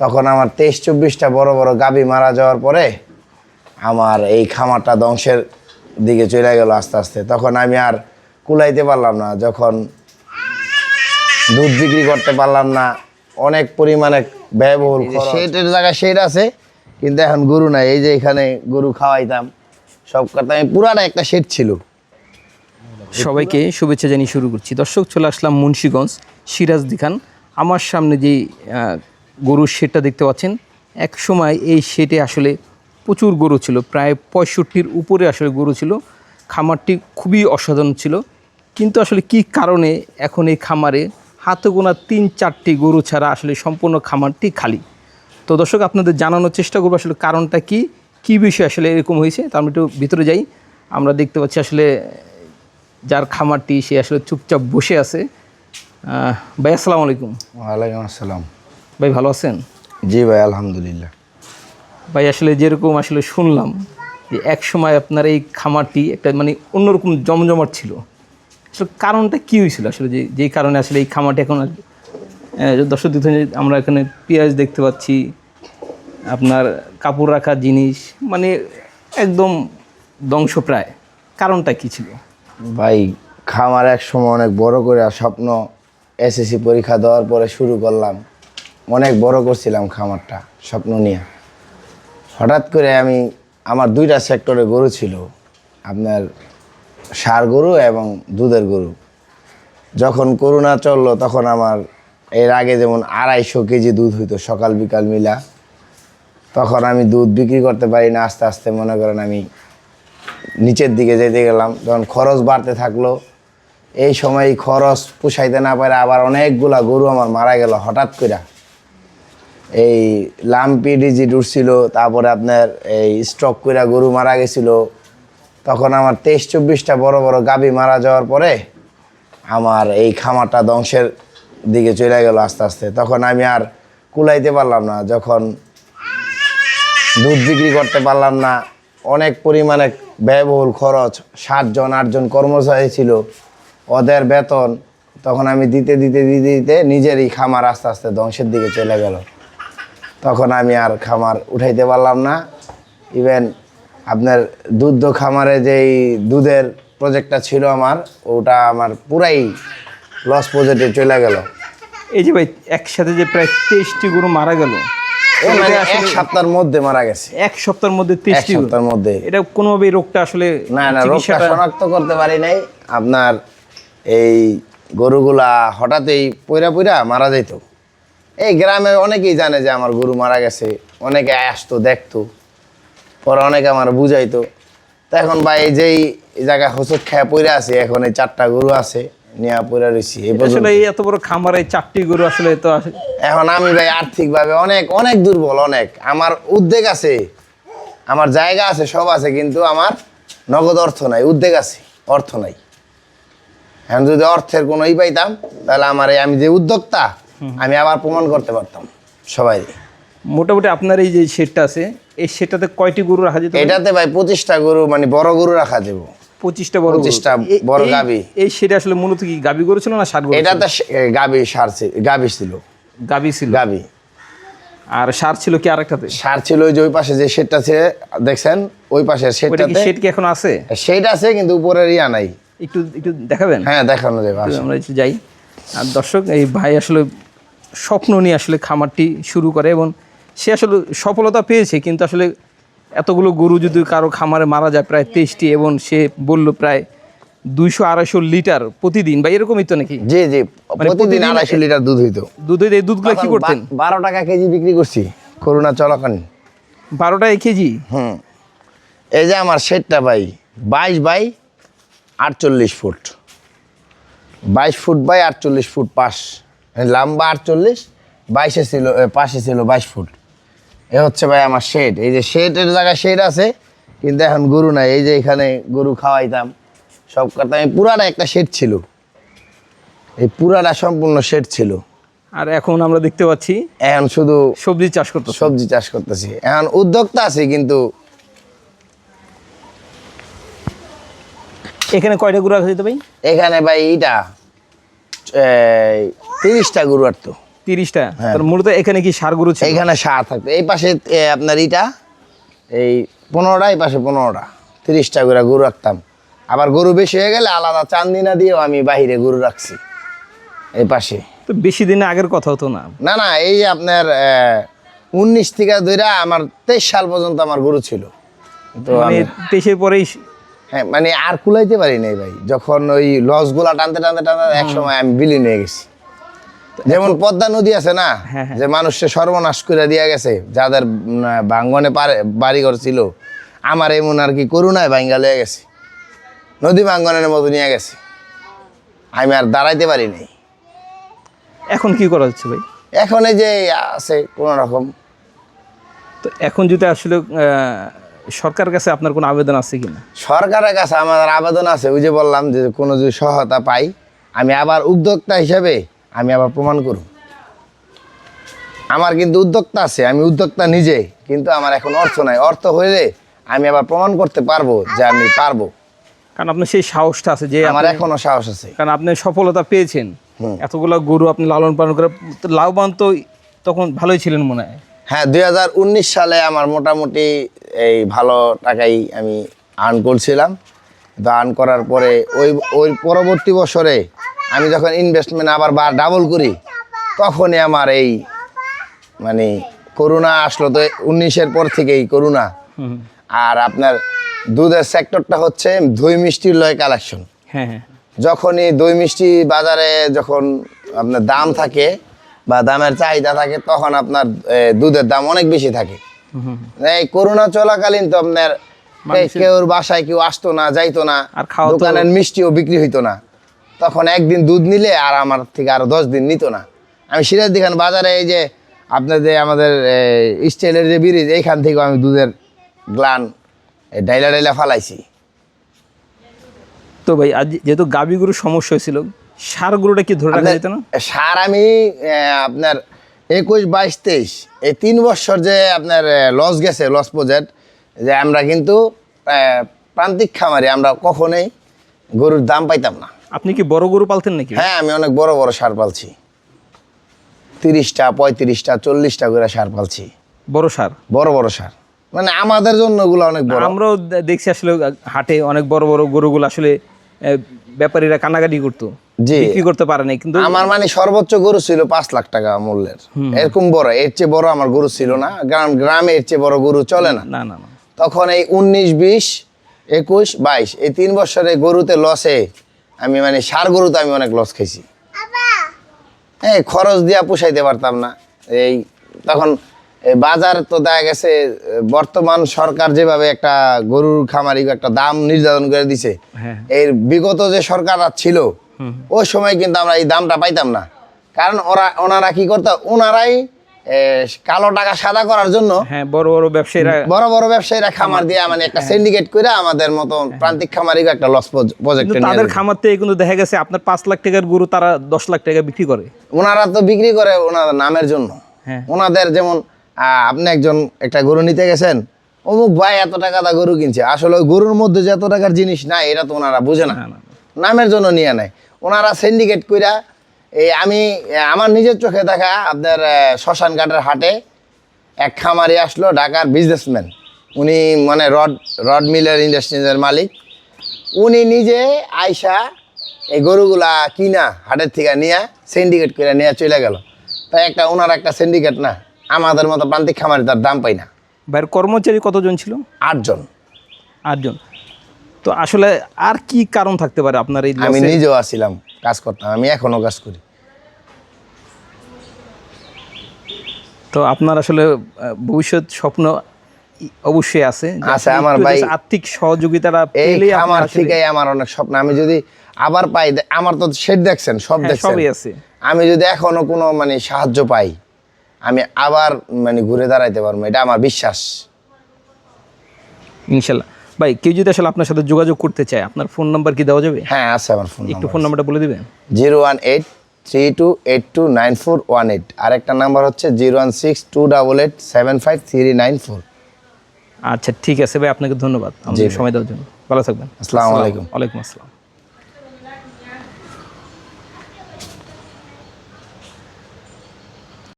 তখন আমার তেইশ চব্বিশটা বড় বড় গাবি মারা যাওয়ার পরে আমার এই খামারটা ধ্বংসের দিকে চলে গেল আস্তে আস্তে। তখন আমি আর কুলাইতে পারলাম না যখন দুধ বিক্রি করতে পারলাম না অনেক পরিমাণে ব্যয়বহুল সেটের জায়গায় সেট আছে কিন্তু এখন গরু নাই এই যে এখানে গরু খাওয়াইতাম সব কথা আমি পুরাটা একটা সেট ছিল। সবাইকে শুভেচ্ছা জানিয়ে শুরু করছি। দর্শক চলে আসলাম মুন্সীগঞ্জ সিরাজ দিখান আমার সামনে যে গরুর শেডটা দেখতে পাচ্ছেন। এক সময় এই শেডে আসলে প্রচুর গরু ছিল, প্রায় পঁয়ষট্টির উপরে আসলে গরু ছিল। খামারটি খুবই অসাধারণ ছিল। কিন্তু আসলে কি কারণে এখন এই খামারে হাতে গোনা তিন চারটি গরু ছাড়া আসলে সম্পূর্ণ খামারটি খালি? তো দর্শক, আপনাদের জানানোর চেষ্টা করব আসলে কারণটা কি কি বিষয় আসলে এরকম হয়েছে তার একটু ভিতরে যাই। আমরা দেখতে পাচ্ছি আসলে যার খামারটি সে আসলে চুপচাপ বসে আছে। ভাই, আসসালামু আলাইকুম। ওয়ালাইকুম আসসালাম। ভাই ভালো আছেন? জি ভাই আলহামদুলিল্লাহ। ভাই আসলে যেরকম আসলে শুনলাম যে এক সময় আপনার এই খামারটি একটা মানে অন্যরকম জমজমাট ছিল। আসলে কারণটা কী হয়েছিল? আসলে যে যেই কারণে আসলে এই খামারটি এখন আর- দর্শক দিতে আমরা এখানে পেঁয়াজ দেখতে পাচ্ছি আপনার কাপড় রাখার জিনিস মানে একদম ধ্বংসপ্রায়। কারণটা কী ছিল? ভাই খামার এক সময় অনেক বড় করে আর স্বপ্ন এসএসসি পরীক্ষা দেওয়ার পরে শুরু করলাম। অনেক বড় করছিলাম খামারটা, স্বপ্ন নিয়ে। হঠাৎ করে আমি, আমার দুইটা সেক্টরে গরু ছিল, আপনার সার গরু এবং দুধের গরু। যখন করোনা চলল, তখন আমার এর আগে যেমন আড়াইশো কেজি দুধ হইতো সকাল বিকাল মিলা। তখন আমি দুধ বিক্রি করতে পারি না, আস্তে আস্তে মনে করেন আমি নিচের দিকে যেতে গেলাম। যখন খরচ বাড়তে থাকল, এই সময় খরচ পুষাইতে না পারে আবার অনেকগুলা গরু আমার মারা গেল হঠাৎ করে এই লাম্পি ডিজিট উঠছিল, তারপরে আপনার এই স্ট্রক করে গরু মারা গেছিল। তখন আমার তেইশ চব্বিশটা বড় বড় গাবি মারা যাওয়ার পরে আমার এই খামারটা ধ্বংসের দিকে চলে গেল আস্তে আস্তে। তখন আমি আর কুলাইতে পারলাম না, যখন দুধ বিক্রি করতে পারলাম না, অনেক পরিমাণে ব্যয়বহুল খরচ ষাটজন আটজন কর্মচারী ছিল, ওদের বেতন, তখন আমি দিতে দিতে দিতে দিতে নিজেরই খামার আস্তে আস্তে ধ্বংসের দিকে চলে গেল। তখন আমি আর খামার উঠাইতে পারলাম না। ইভেন আপনার দুধ খামারে যেই দুধের প্রজেক্টটা ছিল আমার ওটা আমার পুরাই লস প্রজেক্টে চলে গেল। এই যে ভাই একসাথে যে প্রায় তেইশটি গরু মারা গেল মানে এক সপ্তাহের মধ্যে মারা গেছে। এক সপ্তাহের মধ্যে তেইশটি সপ্তাহের মধ্যে। এটা কোনোভাবে রোগটা আসলে না না রোগটা শনাক্ত করতে পারি নাই। আপনার এই গরুগুলা হঠাৎই পইরা পইরা মারা যেত এই গ্রামে অনেকেই জানে যে আমার গরু মারা গেছে অনেকে আসতো দেখতো পরে অনেকে আমার বুঝাইতো। তো এখন ভাই এই যেই জায়গায় হোসট খেয়া পড়ে আছে এখন এই চারটা গরু আছে নিয়ে পইরা রয়েছি এই আসলে এই এত বড় খামারে চারটি গরু আসলে তো এখন আমি ভাই আর্থিকভাবে অনেক অনেক দুর্বল অনেক। আমার উদ্বেগ আছে আমার জায়গা আছে সব আছে কিন্তু আমার নগদ অর্থ নাই উদ্বেগ আছে অর্থ নাই। এখন যদি অর্থের কোনো ই পাইতাম তাহলে আমার এই আমি যে উদ্যোক্তা আমি আবার প্রমাণ করতে পারতাম সবাই। মোটামুটি আপনার এই যে শেডটা আছে এই শেডটাতে কয়টি গরু রাখা যেত এটাতে ভাই পঁচিশটা গরু মানে বড় গরু রাখা যাব। পঁচিশটা বড় গরু। 25টা এই- বড় এই- এই শেডে আসলে মূলত কি গাবি গরু ছিল না ষাট গরু এটাতে গাবি সার ছিল গাবি ছিল। গাবি ছিল। গাবি। আর সার ছিল কি আরেকটাতে? সার ছিল ওই যে ওই পাশে যে শেডটা ছিল দেখছেন? ওই কি শেডটাতে শেড কি এখন আছে? সেইটা আছে কিন্তু উপরের ইয়া নাই। একটু একটু দেখাবেন? হ্যাঁ দেখানো যাবে আমরা একটু যাই। আর দর্শক এই ভাই আসলে স্বপ্ন নিয়ে আসলে খামারটি শুরু করে এবং সে আসলে সফলতা পেয়েছে কিন্তু আসলে এতগুলো গরু যদি কারও খামারে মারা যায় প্রায় তেইশটি এবং সে বলল প্রায় দুইশো আড়াইশো লিটার প্রতিদিন বা এরকমই তো নাকি? জি জি মানে প্রতিদিন আড়াইশো লিটার দুধ হইতো। দুধের এই দুধগুলো কি করতেন? বারো টাকা কেজি বিক্রি করছি করোনা চলাকালীন। বারো এক কেজি? হুম। এই যে আমার শেডটা ভাই বাইশ বাই আটচল্লিশ ফুট। বাইশ ফুট বাই আটচল্লিশ ফুট পাশ। লম্বা আটচল্লিশ বাইশে ছিল পাশে ছিল বাইশ ফুট। এ হচ্ছে ভাই আমার শেড এই যে শেডের জায়গায় শেড আছে কিন্তু এখন গরু নাই। এই যে এখানে গরু খাওয়াইতাম সব কথা আমি পুরাটা একটা শেড ছিল। এই পুরাটা সম্পূর্ণ শেড ছিল। আর এখন আমরা দেখতে পাচ্ছি এখন শুধু সবজি চাষ করতে সবজি চাষ করতেছি। এখন উদ্যোক্তা আছে কিন্তু এখানে কয়টা গরু যেতে ভাই? এখানে ভাই এইটা। তিরিশটা গরু আর তো। তিরিশটা? তার মূলত এখানে কি সার গরু ছিল? এইখানে সার থাকতো এই পাশে আপনার ইটা এই পনেরোটা এই পাশে পনেরোটা। তিরিশটা করে গরু রাখতাম। আবার গরু বেশি হয়ে গেলে আলাদা চান্দিনা দিয়েও আমি বাহিরে গরু রাখছি। এই পাশে। তো বেশি দিনে আগের কথা হতো না? না না এই আপনার উনিশ থেকে ধরে আমার তেইশ সাল পর্যন্ত আমার গরু ছিল। তো মানে আমি- তেইশের পরেই হ্যাঁ মানে আর কুলাইতে পারি নাই ভাই। যখন ওই লসগুলা টানতে টানতে টানতে এক সময় আমি বিলীন হয়ে গেছি। যেমন পদ্মা নদী আছে না হ্যাঁ, হ্যাঁ। যে মানুষকে সর্বনাশ করে দিয়ে গেছে যাদের ভাঙ্গনে পারে বাড়িঘর ছিল আমার এমন আর কি করুণায় ভাঙ্গা লয়ে গেছে। নদী ভাঙ্গনের মতো নিয়ে গেছে। আমি আর দাঁড়াইতে পারি নাই। এখন কি করা হচ্ছে ভাই? এখন এই যে আছে কোনো রকম। তো এখন যদি আসলে সরকারের কাছে আপনার কোনো আবেদন আছে কিনা? সরকারের কাছে আমার আবেদন আছে ওই যে বললাম যে কোনো যদি সহায়তা পাই আমি আবার উদ্যোক্তা হিসাবে আমি আবার প্রমাণ করব। আমার কিন্তু উদ্যোক্তা আছে আমি উদ্যোক্তা নিজে কিন্তু আমার এখন অর্থ নাই। অর্থ হইলে আমি আবার প্রমাণ করতে পারব যে আমি পারব। কারণ আপনার সেই সাহসটা আছে যে আমার আপনি- এখনও সাহস আছে। কারণ আপনি সফলতা পেয়েছেন। এতগুলো গরু আপনি লালন পালন করে লাভবান তো তখন ভালোই ছিলেন মনে হয়। হ্যাঁ দু হাজার উনিশ সালে আমার মোটামুটি এই ভালো টাকাই আমি আর্ন করছিলাম। তো আর্ন করার পরে ওই ওই পরবর্তী বছরে আমি যখন ইনভেস্টমেন্ট আবার বা ডাবল করি তখনই আমার এই মানে করোনা আসলো তো উনিশের পর থেকেই করোনা আর আপনার দুধের সেক্টরটা হচ্ছে দই মিষ্টির লয় কালেকশন হ্যাঁ হ্যাঁ। যখনই দই মিষ্টি বাজারে যখন আপনার দাম থাকে বা দামের চাহিদা থাকে তখন আপনার দুধের দাম অনেক বেশি থাকে। এই করোনা চলাকালীন তো আপনার কেউ বাসায় কেউ আসতো না যাইতো না দোকানের মিষ্টিও বিক্রি হইতো না। তখন একদিন দুধ নিলে আর আমার থেকে আরও দশ দিন নিত না। আমি সিরাজ দিখান বাজারে এই যে আপনার যে আমাদের স্টাইলের যে ব্রিজ এইখান থেকেও আমি দুধের গ্লান ডাইলা ডাইলা ফালাইছি। তো ভাই আজ যেহেতু গরুর সমস্যা হয়েছিল সার গরুটা কি ধরে রাখা যেত না? সার আমি আপনার একুশ বাইশ তেইশ। এই তিন বছর যে আপনার লস গেছে লস প্রজেক্ট যে আমরা কিন্তু প্রান্তিক খামারি আমরা কখনোই গরুর দাম পাইতাম না। আপনি কি বড় গরু পালতেন নাকি? হ্যাঁ আমি অনেক বড় বড় সার পালছি। তিরিশটা পঁয়ত্রিশটা চল্লিশটা করে সার পালছি। বড় সার? বড় বড় সার। মানে আমাদের জন্য ওগুলো অনেক বড়। আমরাও দেখছি আসলে হাটে অনেক বড় বড় গরুগুলো আসলে ব্যাপারীরা কানাকাটি করতো। বিক্রি করতে পারে নাই কিন্তু আমার মানে সর্বোচ্চ গরু ছিল পাঁচ লাখ টাকা মূল্যের। এরকম বড় এর চেয়ে বড় আমার গরু ছিল না। গ্রাম গ্রামে এর চেয়ে বড় গরু চলে না। না না তখন এই উনিশ বিশ একুশ বাইশ এই তিন বছরে গরুতে লসে আমি মানে সার গরুতে আমি অনেক লস খাইছি। এই খরচ দিয়া পোষাইতে পারতাম না। এই তখন বাজার তো দেখা গেছে বর্তমান সরকার যেভাবে একটা গরুর খামারি একটা দাম নির্ধারণ করে দিছে হ্যাঁ। এর বিগত যে সরকার ছিল ওই সময় কিন্তু আমরা এই দামটা পাইতাম না। কারণ ওরা ওনারা কি করতো? ওনারাই কালো টাকা সাদা করার জন্য হ্যাঁ বড় বড় ব্যবসায়ীরা বড় বড় ব্যবসায়ীরা খামার দিয়ে মানে একটা সিন্ডিকেট করে আমাদের মতো প্রান্তিক খামারি একটা লস প্রজেক্ট তাদের খামার থেকে কিন্তু দেখা গেছে আপনার পাঁচ লাখ টাকার গরু তারা দশ লাখ টাকা বিক্রি করে। ওনারা তো বিক্রি করে ওনাদের নামের জন্য। হ্যাঁ। ওনাদের যেমন আপনি একজন একটা গরু নিতে গেছেন অমুক ভাই এত টাকা দা গরু কিনছে। আসলে গরুর মধ্যে যে এত টাকার জিনিস নাই এটা তো ওনারা বুঝে না, নামের জন্য নিয়ে নেয়। ওনারা সিন্ডিকেট কইরা এই আমি আমার নিজের চোখে দেখা আপনার শ্মশান ঘাটের হাটে এক খামারি আসলো ঢাকার বিজনেসম্যান উনি মানে রড রড মিলের ইন্ডাস্ট্রিজের মালিক। উনি নিজে আয়সা এই গরুগুলা কিনা হাটের থেকে নিয়ে সিন্ডিকেট করে নিয়ে চলে গেল। তাই একটা ওনার একটা সিন্ডিকেট না আমাদের মতো প্রান্তিক খামারি তার দাম পাই না। বাইরের কর্মচারী কতজন ছিল? আটজন। আটজন। তো আসলে আর কি কারণ থাকতে পারে আপনার এই আমি নিজেও আসছিলাম কাজ করতাম আমি এখনও কাজ করি। তো আপনার আসলে ভবিষ্যৎ স্বপ্ন অবশ্যই আছে। আছে, আমার ভাই- আর্থিক সহযোগিতাটা খামার আসলে- থেকেই আমার অনেক স্বপ্ন আমি যদি আবার পাই আমার তো শেড দেখছেন সব হ্যাঁ, দেখছেন। সবই আছে। আমি যদি এখনও কোনো মানে সাহায্য পাই আমি আবার মানে ঘুরে দাঁড়াইতে পারব এটা আমার বিশ্বাস। ইনশাল্লাহ। ভাই কেউ যদি আসলে আপনার সাথে যোগাযোগ করতে চায় আপনার ফোন নাম্বার কি দেওয়া যাবে? হ্যাঁ আছে আমার ফোন একটু ফোন নাম্বারটা বলে দিবেন। Zero one eight three two eight two nine four one eight. আরেকটা নাম্বার হচ্ছে zero one six two double eight seven five three nine four. আচ্ছা ঠিক আছে ভাই আপনাকে ধন্যবাদ। আমাদের সময় দেওয়ার জন্য। ভালো থাকবেন। আসসালামু আলাইকুম। ওয়ালাইকুম আসসালাম।